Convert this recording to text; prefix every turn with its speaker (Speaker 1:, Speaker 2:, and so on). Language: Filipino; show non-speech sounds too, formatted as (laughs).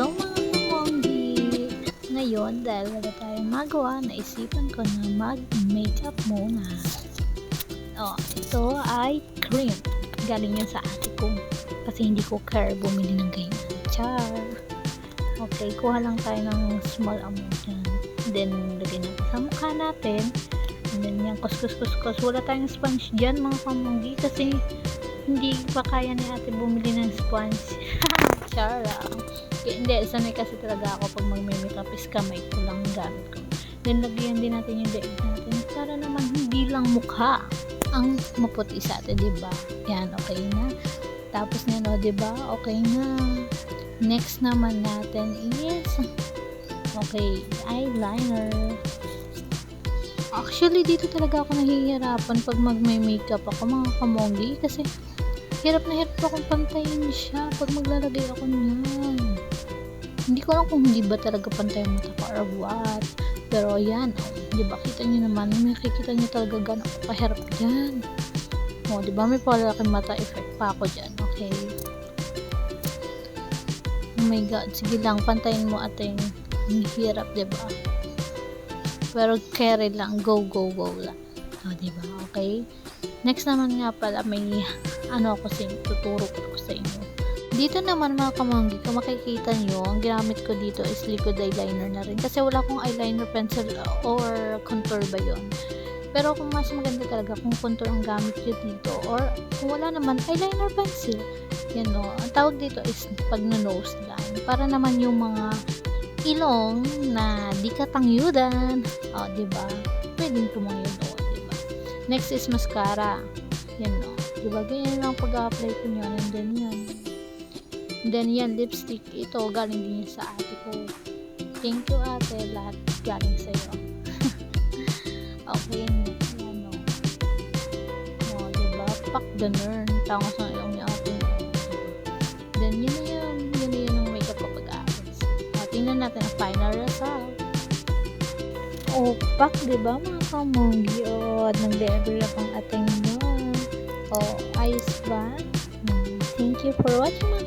Speaker 1: Hello mga Monggi! Ngayon, dahil wala tayong magawa, naisipan ko na mag-makeup muna. Oh, ito ay cream. Galing yan sa ate ko. Kasi hindi ko care bumili ng ganyan. Char! Okay, kuha lang tayo ng small amount yan. Then, lagay natin sa mukha natin. And then, yan, kus-kus-kus-kus. Wala tayong sponge dyan mga kamanggi kasi hindi pa kaya ni ate bumili ng sponge. (laughs) Char lang. Hindi, sanay kasi talaga ako pag mag-makeup is kamay ko lang gamit ko. Then, lagyan din natin yung daig natin para naman hindi lang mukha ang maputi sa atin, di ba? Yan, okay na. Tapos na, no, di ba? Okay na. Next naman natin is okay, eyeliner. Actually, dito talaga ako nahihirapan pag mag-makeup ako, mga kamongi. Kasi, hirap na hirap akong pantayin siya pag maglalagay ako niyan. Hindi ko alam kung hindi ba talaga pantay ang mata ko or what. Pero yan, di ba kita niyo naman, makikita niyo talaga gano'n kahirap dyan. O, di ba may palaking mata effect pa ako dyan, okay? Oh my god, sige lang, pantayin mo ating hirap, di ba? Pero carry lang, go, go, go lang. O, di ba? Okay? Next naman nga pala, may ano ako sa inyo, tuturo ko sa inyo. Dito naman mga kamanggi, kung makikita nyo, ang ginamit ko dito is liquid eyeliner na rin. Kasi wala akong eyeliner pencil or contour ba yon Pero kung mas maganda talaga kung contour ang gamit nyo dito or kung wala naman, eyeliner pencil. Yan o. Ang tawag dito is pag nose line. Para naman yung mga ilong na di katangyudan. O, di ba? Pwedeng tumangyod o, di ba? Next is mascara. Yan o. Di ba? Ganyan lang pag-apply ko nyo. And then yan. Then yan, lipstick. Ito, galing din yan sa ate ko. Thank you ate. Lahat galing sa'yo. (laughs) okay. Yan o. O, diba? Pack the nern. Tangos ng ilong ni ate. Then, yun na tingnan natin ang final result. O, pack, diba mga kamogi? O, nag-level up ang ating mo. O, ayos ba? Thank you for watching mga